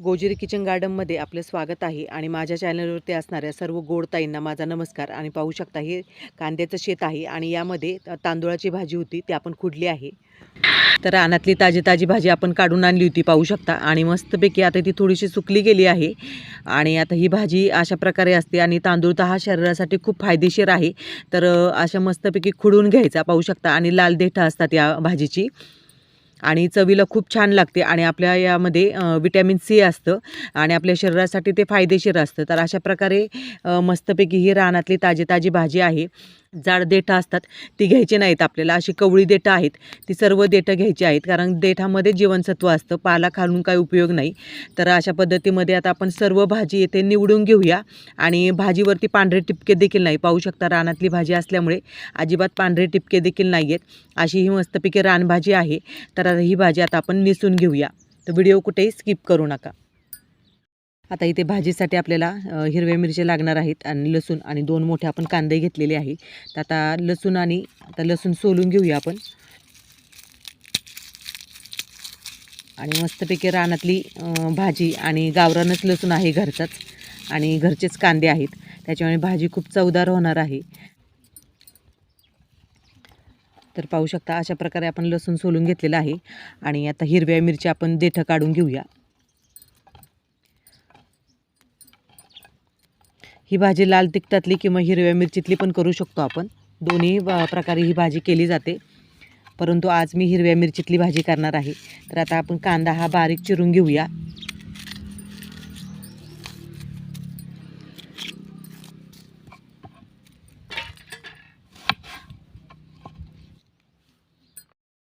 गोजिरी kitchen गार्डनमध्ये आपलं स्वागत आहे आणि माझ्या चॅनलवरती असणाऱ्या सर्व गोडताईंना माझा नमस्कार आणि पाहू शकता हे कांद्याचं शेत आहे आणि यामध्ये तांदुळाची तांदूळाची भाजी होती ती आपण खुडली आहे. तर रानातली ताजी ताजी भाजी आपण काढून आणली होती पाहू शकता. आणि मस्तपैकी आता ती थोडीशी सुकली गेली आहे. आणि आता ही भाजी अशा प्रकारे असते आणि तांदूळ तर हा शरीरासाठी खूप फायदेशीर आहे. तर अशा मस्तपैकी खुडून घ्यायचा पाहू शकता. आणि लाल देठं असतात या भाजीची. आणि चवीला खूप छान लागते आणि आपल्या यामध्ये विटॅमिन सी असतं आणि आपल्या शरीरासाठी ते फायदेशीर असतं. तर अशा प्रकारे मस्तपैकी ही रानातली ताजी ताजी भाजी आहे. जाड देठं असतात ती घ्यायची नाहीत आपल्याला. अशी कवळी देठं आहेत ती सर्व देठं घ्यायची आहेत. कारण देठामध्ये जीवनसत्व असतं पाला खालून काही उपयोग नाही. तर अशा पद्धतीमध्ये आता आपण सर्व भाजी येथे निवडून घेऊया. आणि भाजीवरती पांढरे टिपके देखील नाही. पाहू शकता रानातली भाजी असल्यामुळे अजिबात पांढरे टिपके देखील नाही आहेत अशी ही मस्तपैकी रानभाजी आहे. तर ही भाजी आता आपण निसून घेऊया. तर व्हिडिओ कुठेही स्किप करू नका. आता इथे भाजीसाठी आपल्याला हिरव्या मिरच्या लागणार आहेत आणि लसूण आणि दोन मोठे आपण कांदे घेतलेले आहे. तर आता लसूण आणि आता लसूण सोलून घेऊया आपण. आणि मस्तपैकी रानातली भाजी आणि गावरानच लसूण आहे घरचाच. आणि घरचेच कांदे आहेत. त्याच्यामुळे भाजी खूप चवदार होणार आहे. तर पाहू शकता अशा प्रकारे आपण लसूण सोलून घेतलेलं आहे. आणि आता हिरव्या मिरच्या आपण देठं काढून घेऊया. ही भाजी लाल तिखटातली किंवा हिरव्या मिरचीतली पण करू शकतो आपण. दोन्ही प्रकारे ही भाजी केली जाते. परंतु आज मी हिरव्या मिरचीतली भाजी करणार आहे. तर आता आपण कांदा हा बारीक चिरून घेऊया.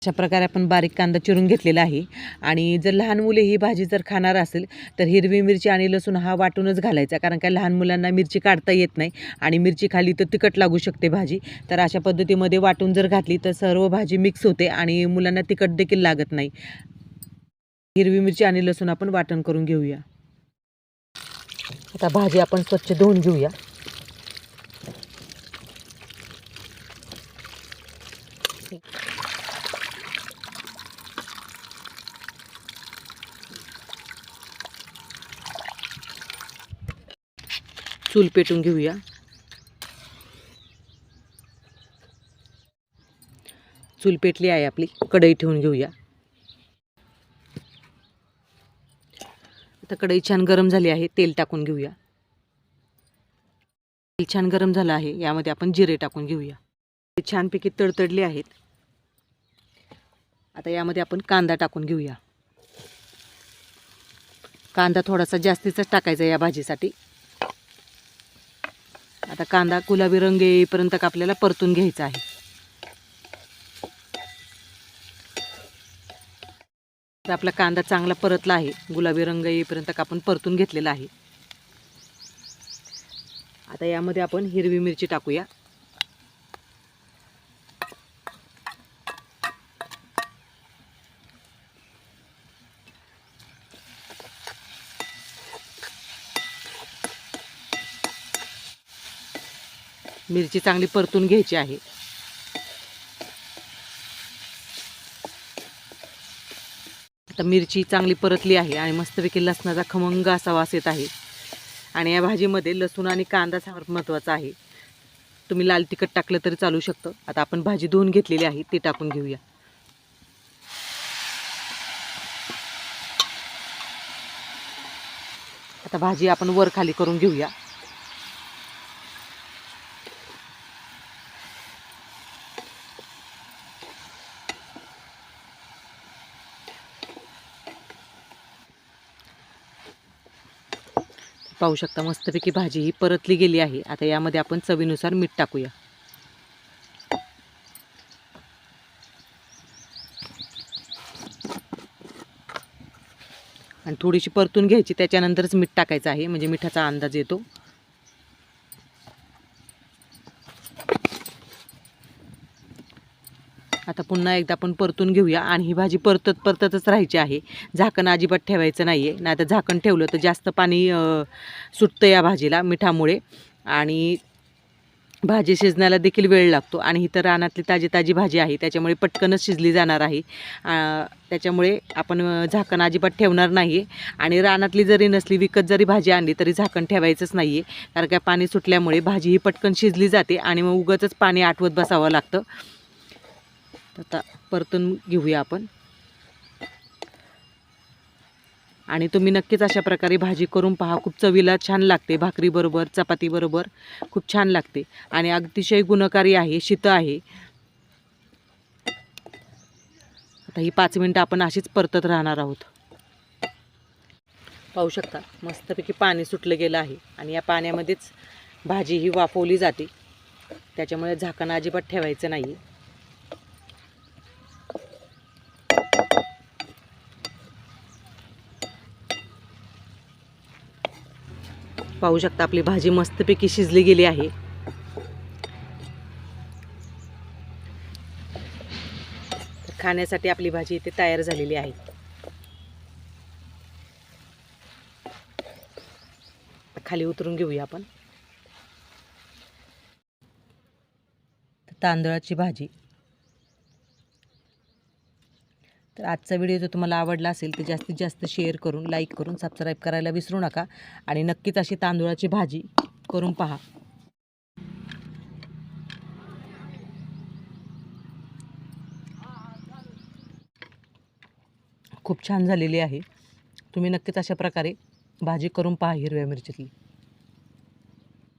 अशा प्रकारे आपण बारीक कांदा चिरून घेतलेला आहे. आणि जर लहान मुले ही भाजी जर खाणार असेल तर हिरवी मिरची आणि लसूण हा वाटूनच घालायचा. कारण काय लहान मुलांना मिरची काढता येत नाही आणि मिरची खाली तर तिखट लागू शकते भाजी. तर अशा पद्धतीमध्ये वाटून जर घातली तर सर्व भाजी मिक्स होते आणि मुलांना तिखट देखील लागत नाही. हिरवी मिरची आणि लसूण आपण वाटण करून घेऊया. आता भाजी आपण स्वच्छ धुवून घेऊया. चूल पेटून घेऊया. चूल पेटली आहे आपली कढई ठेवून घेऊया. आता कढई छान गरम झाली आहे तेल टाकून घेऊया. तेल छान गरम झालं आहे यामध्ये आपण जिरे टाकून घेऊया. ते छानपैकी तडतडले आहेत. आता यामध्ये आपण कांदा टाकून घेऊया. कांदा थोडासा जास्तीचाच टाकायचा या भाजीसाठी. आता कांदा गुलाबी रंग येईपर्यंत आपल्याला परतून घ्यायचा आहे. तर आपला कांदा चांगला परतला आहे. गुलाबी रंग येईपर्यंत आपण परतून घेतलेला आहे. आता यामध्ये आपण हिरवी मिरची टाकूया. मिरची चांगली परतून घ्यायची आहे. आता मिरची चांगली परतली आहे आणि मस्तपैकी लसणाचा खमंग असा वास येत आहे. आणि या भाजीमध्ये लसूण आणि कांदा सर्वात महत्त्वाचा आहे. तुम्ही लाल तिखट टाकलं तरी चालू शकतं. आता आपण भाजी धुवून घेतलेली आहे ती टाकून घेऊया. आता भाजी आपण वर खाली करून घेऊया. पाहू शकता मस्तपैकी भाजी ही परतली गेली आहे. आता यामध्ये आपण चवीनुसार मीठ टाकूया. आणि थोडीशी परतून घ्यायची त्याच्यानंतरच मीठ टाकायचं आहे. म्हणजे मिठाचा अंदाज येतो. आता पुन्हा एकदा आपण परतून घेऊया आणि ही भाजी परतत परततच राहायची आहे. झाकण अजिबात ठेवायचं नाही आहे नाही तर झाकण ठेवलं तर जास्त पाणी सुटतं या भाजीला मिठामुळे. आणि भाजी शिजण्याला देखील वेळ लागतो. आणि ही तर रानातली ताजी ताजी भाजी आहे. त्याच्यामुळे पटकनच शिजली जाणार आहे. त्याच्यामुळे आपण झाकण अजिबात ठेवणार नाही आहे आणि रानातली जरी नसली विकत जरी भाजी आणली तरी झाकण ठेवायचंच नाही आहे कारण काय पाणी सुटल्यामुळे भाजी ही पटकन शिजली जाते आणि मग उगाचच पाणी आठवत बसावं लागतं. आता परतून घेऊया आपण. आणि तुम्ही नक्कीच अशा प्रकारे भाजी करून पहा. खूप चवीला छान लागते. भाकरीबरोबर चपातीबरोबर खूप छान लागते. आणि अतिशय गुणकारी आहे शीत आहे. आता ही पाच मिनटं आपण अशीच परतत राहणार आहोत. पाहू शकता मस्तपैकी पाणी सुटलं गेलं आहे. आणि या पाण्यामध्येच भाजी ही वाफवली जाते. त्याच्यामुळे झाकण अजिबात ठेवायचं नाही पाहू शकता आपली भाजी मस्तपैकी शिजली गेली आहे. खाण्यासाठी आपली भाजी इथे तयार झालेली आहे. खाली उतरून घेऊया आपण. तांदळाची भाजी. तर आजचा व्हिडिओ जर तुम्हाला आवडला असेल तर जास्तीत जास्त शेअर करून लाईक करून सबस्क्राईब करायला विसरू नका. आणि नक्कीच अशी तांदूळाची भाजी करून पहा. खूप छान झालेली आहे. तुम्ही नक्कीच अशा प्रकारे भाजी करून पहा हिरव्या मिरचीतली.